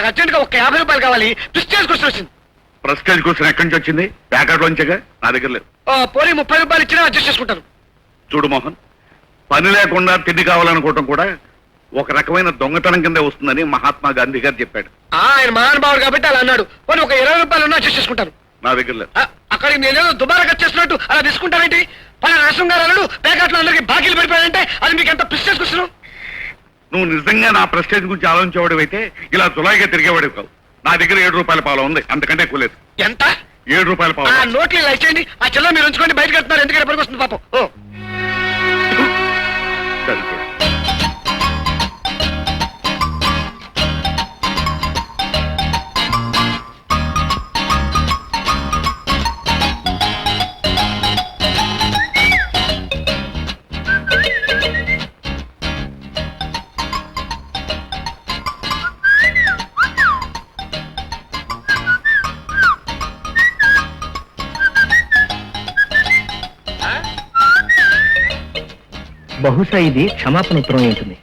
నాకు అర్జెంట్గా ఒక యాభై రూపాయలు కావాలి. ప్రిస్టేజ్ క్వశ్చన్ వచ్చింది ప్రెస్టేజ్ క్వశ్చన్ ఎక్కడి నుంచి వచ్చింది? ప్యాకెట్ లోంచగా నా దగ్గర ఓ, పోనీ ముప్పై రూపాయలు ఇచ్చినా అడ్జస్ట్ చేసుకుంటాను చూడు మోహన్ పని లేకుండా తిండి కావాలనుకోవటం కూడా ఒక రకమైన దొంగతనం కింద వస్తుందని మహాత్మా గాంధీ గారు చెప్పాడు. ఆ, ఆయన మహానుభావుడు కాబట్టి అలా అన్నాడు. పోనీ ఒక ఇరవై రూపాయలు ఉన్నా అడ్జస్ట్ చేసుకుంటాను నా దగ్గర లేవు ఆ, అక్కడికి నేనేదో దుబారా ఖర్చు చేస్తున్నట్టు అలా తీసుకుంటారేంటి? పని నరసింహ గారు అన్నాడు ప్యాకెట్లో అందరికి బాకీలు పడిపోయాడంటే అది మీకు ఎంత ప్రిస్టేజ్ క్వశ్చన్ నువ్వు నిజంగా నా ప్రెస్టేజ్ గురించి ఆలోచించేవాడు అయితే ఇలా తులాయిగా తిరిగేవాడు కావు. నా దగ్గర ఏడు రూపాయల పాలు ఉంది. అంతకంటే ఎక్కువ లేదు. ఎంత? ఏడు రూపాయల ఆ పాలు నోట్లు ఇలా ఇచ్చేయండి. ఆ చెల్ల మీరు ఉంచుకోండి బయటకు వెళ్తున్నారు. ఎందుకంటే పనికి వస్తుంది పాపం. ఓ. బహుశా ఇది క్షమాపణ ఉత్తరం ఉంటుంది.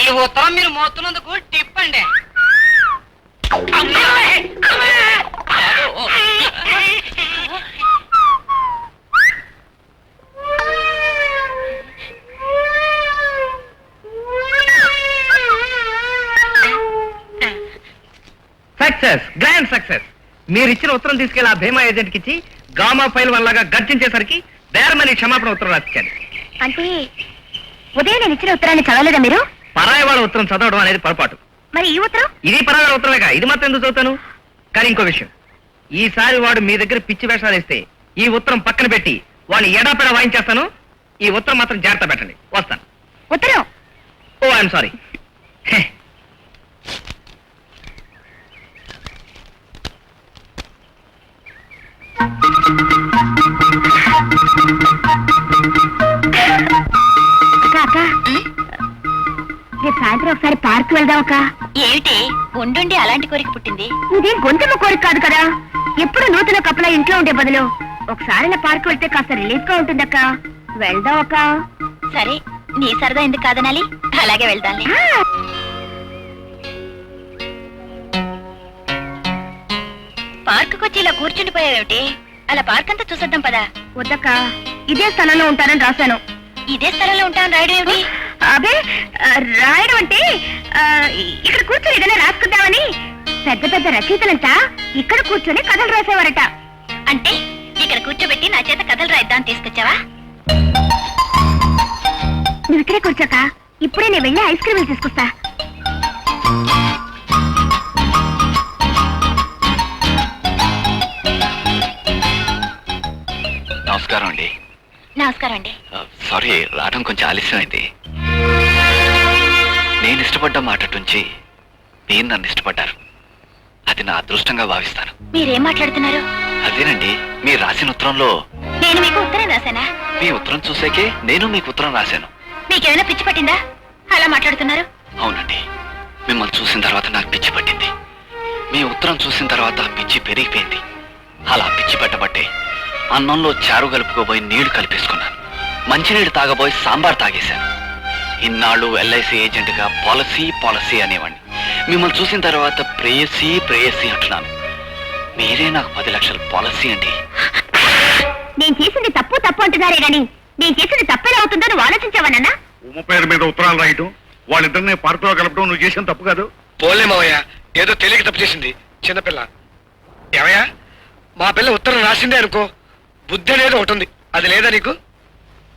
ఈ ఉత్తరం మీరు మోస్తున్నందుకు టిప్ అండి సక్సెస్ గ్రాండ్ సక్సెస్ మీరు ఇచ్చిన ఉత్తరం తీసుకెళ్ళి ఆ భీమా ఏజెంట్కి ఇచ్చి గామా ఫైల్ వల్లగా గర్జించేసరికి బేరమని క్షమాపణ ఉత్తరం రాసిచ్చాను అంటే ఉదయం నేను ఇచ్చిన ఉత్తరాన్ని చదవలేదా మీరు? పరాయి వాళ్ళ ఉత్తరం చదవడం అనేది పొరపాటు. మరి ఈ ఉత్తరం? ఇది పరాయి వాళ్ళ ఉత్తరమేగా ఇది మాత్రం ఎందుకు చదువుతాను? కానీ ఇంకో విషయం. ఈసారి వాడు మీ దగ్గర పిచ్చి వేషాలు వేస్తే ఈ ఉత్తరం పక్కన పెట్టి వాడిని ఎడాపెడా వాయించేస్తాను? ఈ ఉత్తరం మాత్రం జాగ్రత్త పెట్టండి. వస్తాను. ఉత్తరం? Oh I'm sorry. సాయంత్రం ఒకసారి పార్క్ వెళ్దాం అక్క. ఏమిటి? ఉండుండి అలాంటి కోరిక పుట్టింది. ఇది గొంతుమ కోరిక కాదు కదా. ఎప్పుడు నూతన కప్పుల ఇంట్లో ఉండే బదులు ఒకసారి నా పార్క్ వెళ్తే కాస్త రిలీఫ్గా ఉంటుందక్క. వెళ్దాం అక్క. సరే నీ సరదా ఎందుకు కాదనాలి? అలాగే వెళ్దాంలే. ఆ, పార్కుకి వచ్చి ఇలా కూర్చుండిపోయావేమిటి? అలా పార్క్ అంతా చూసొద్దాం పదా. వద్దక్క. ఇదే స్థలంలో ఉంటానని రాశాను. ఇదే స్థలంలో ఉంటాను రాయడం ఏమిటి ఆ, రాయడం అంటే ఇక్కడ కూర్చొని ఏదైనా రాసుకుందామని. పెద్ద పెద్ద రచయితలంతా ఇక్కడ కూర్చొని కథలు రాసేవారట. అంటే ఇక్కడ కూర్చోబెట్టి నా చేత కథలు రాయిద్దాం తీసుకొచ్చావా? నువ్వు ఇక్కడే కూర్చోక ఇప్పుడే నేను వెళ్ళి ఐస్ క్రీములు తీసుకొస్తా. నమస్కారం అండి. నమస్కారం అండి. సారీ రావడం కొంచెం ఆలస్యమైంది. నేను ఇష్టపడ్డ మాట నుంచి మీరు నన్ను ఇష్టపడ్డారు. అది నా అదృష్టంగా భావిస్తాను. మీరేం మాట్లాడుతున్నారు? అదేనండి మీరు రాసిన ఉత్తరంలో నేను మీకు ఉత్తరం రాశానా? మీ ఉత్తరం చూసాకే నేను మీకు ఉత్తరం రాశాను. మీకేమైనా పిచ్చి పట్టిందా? అలా మాట్లాడుతున్నారు? అవునండి మిమ్మల్ని చూసిన తర్వాత నాకు పిచ్చి పట్టింది. మీ ఉత్తరం చూసిన తర్వాత పిచ్చి పెరిగిపోయింది. అలా పిచ్చి పెట్టబట్టే అన్నంలో చారు కలుపుకోబోయి నీళ్ళు కలిపేసుకున్నాను. మంచినీళ్ళు తాగబోయి సాంబార్ తాగేశాను. ఇన్నాళ్ళు ఎల్ఐసి ఏజెంట్గా పాలసీ పాలసీ అనేవాడిని మిమ్మల్ని చూసిన తర్వాత ప్రేయసీ ప్రేయసీ అంటున్నాను. మీరే నాకు పది లక్షల పాలసీ అండి. నేను చేసింది తప్పు తప్పు అంటున్నారే గాని నేను చేసింది తప్పేలా అవుతుందో నువ్వు ఆలోచించావన్నా ఉమ్మ పేరు మీద ఉత్తరాలు రాయటం వాళ్ళిద్దరిని పార్కులో కలపడం నువ్వు చేసిన తప్పు కాదు. పోలే మావయ్య ఏదో తెలియక తప్పు చేసింది చిన్నపిల్ల ఏమయ్యా మా పిల్ల ఉత్తరం రాసిందే అనుకో బుద్ధి అనేది ఒకటి ఉంది. అది లేదా నీకు?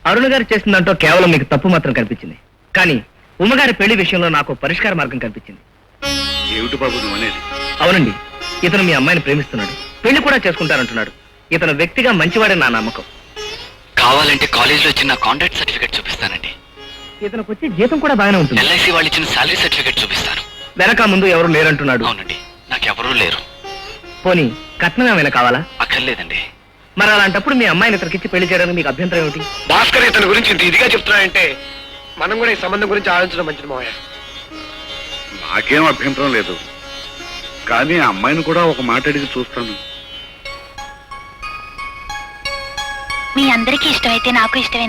అరుణ్ గారు చేసిన దాంట్లో కేవలం మీకు తప్పు మాత్రం కనిపించింది. కానీ ఉమ్మగారి పెళ్ళి విషయంలో నాకు పరిష్కార మార్గం కనిపించింది. ఏమిటి బాబు నువ్వు అనేది? అవునండి ఇతను మీ అమ్మాయిని ప్రేమిస్తున్నాడు. పెళ్ళి కూడా చేసుకుంటారంటున్నాడు ఇతను వ్యక్తిగా మంచివాడని నా నమ్మకం. కావాలంటే కాలేజీలో ఇచ్చిన కాంట్రాక్ట్ సర్టిఫికేట్ చూపిస్తానండి. ఇతనికి వచ్చే జీతం కూడా బాగానే ఉంటుంది. ఎల్ఐసి వాళ్ళు ఇచ్చిన శాలరీ సర్టిఫికేట్ చూపిస్తాను. వెనక ముందు ఎవరు లేరంటున్నాడు. అవునండి నాకెవరూ లేరు. పోనీ కట్నం ఏమైనా కావాలా? అక్కర్లేదండి. మరి అలాంటప్పుడు మీ అమ్మాయిని ఇతనికిచ్చి పెళ్ళి చేయడానికి మీకు అభ్యంతరం ఏమిటి? భాస్కర్ ఇతని గురించి ఇదిగా చెప్తున్నాడంటే మనం కూడా ఈ సంబంధం గురించి ఆలోచించడం మంచిది మావయ్య. నాకేం అభ్యంతరం లేదు. కానీ ఆ అమ్మాయిని కూడా ఒక మాట అడిగి చూస్తాను. మీ అందరికీ ఇష్టమైతే నాకు ఇష్టమే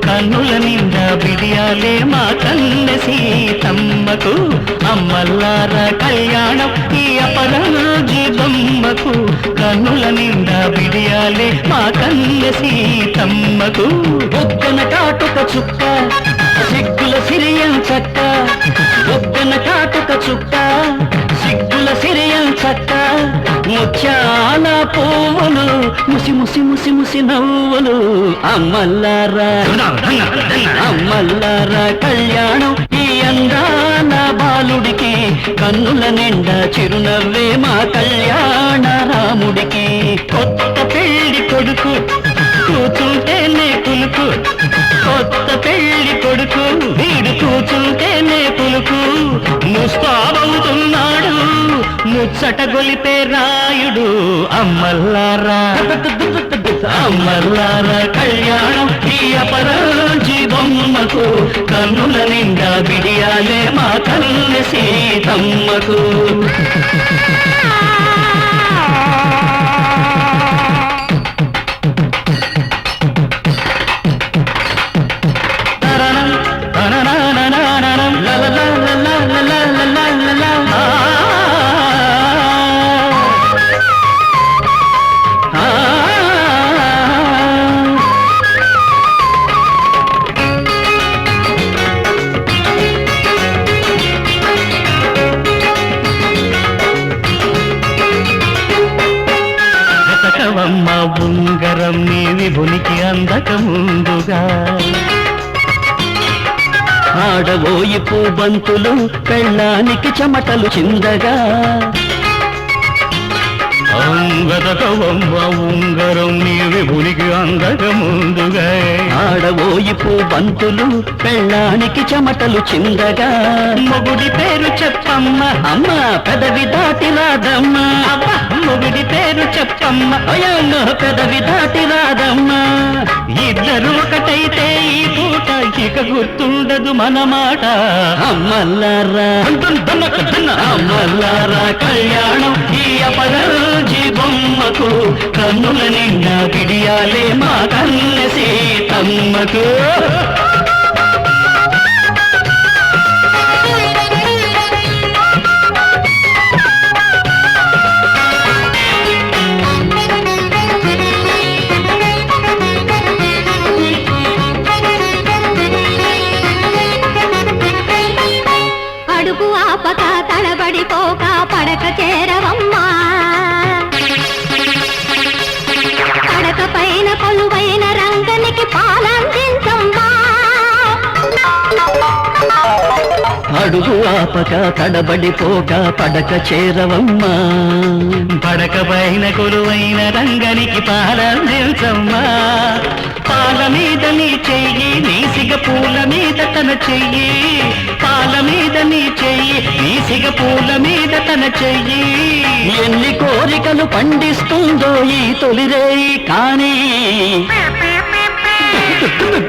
కన్నుల నిండా బిడియాలే మా కన్న సీతమ్మకు అమ్మల్లారా కళ్యాణం ఈ అపరాజి బొమ్మకు. కన్నుల నిండా బిడియాలే మా కన్న సీతమ్మకు. బొగ్గన కాటుక చుక్క సిగ్గుల సిరియం చక్క. బొగ్గన కాటుక చుక్క సిగ్గుల సిరియం చక్క. ముత్యాల పువ్వులు ముసి ముసి ముసి ముసి నవ్వులు. అమ్మల్లారా అమ్మల్లారా కళ్యాణం ఈ అందాన బాలుడికి. కన్నుల నిండా చిరునవ్వే మా కళ్యాణ రాముడికి. కొత్త పెళ్ళి కొడుకు కూచుంటేనే కులుకు కొత్త పెళ్ళి కొడుకు వీడు కూచుంటేనే పులుకు ముస్తాబవుతున్నాడు ముచ్చట గొలిపే రాయుడు అమ్మల్లారా అమ్మల్లారా కళ్యాణం ఈ అపరాజి బొమ్మకు కన్నుల నిండా బిడియాలే మా కన్ను సీతమ్మకు. ముందుగా. ఆడబోయి పూబంతులు పెళ్ళానికి చెమటలు చిందగా. అంగదకవమ్మ ఉంగరం నీ విభునికి అందక ముందుగా ఆడబోయి పూబంతులు పెళ్ళానికి చెమటలు చిందగా. మొగుడి పేరు చెప్పమ్మ. అమ్మ పెదవి దాటి రాదమ్మ అబ్బ మొగుడి పేరు చెప్పమ్మ. అయ్యమ్మ పెదవి దాటి రాదమ్మ ఇద్దరు ఒకటైతే ఈ పూట ఇక గుర్తుండదు మన మాట. అమ్మల్లారా. అమ్మల్లారా కళ్యాణం ఈ అపరాజి బొమ్మకు కన్నుల నిండా బిడియాలే మా కన్న సీతమ్మకు. ఆపక తడబడిపోక పడక చేరవమ్మా. పడక పైన కొలువైన రంగనికి పాలందించమ్మా పాల మీద నీ చెయ్యి నీసిగ పూల మీద తన చెయ్యి. పాల మీద నీ చెయ్యి నీసిగ పూల మీద తన చెయ్యి. ఎన్ని కోరికలు పండిస్తుందో ఈ తొలిరేయి కానీ.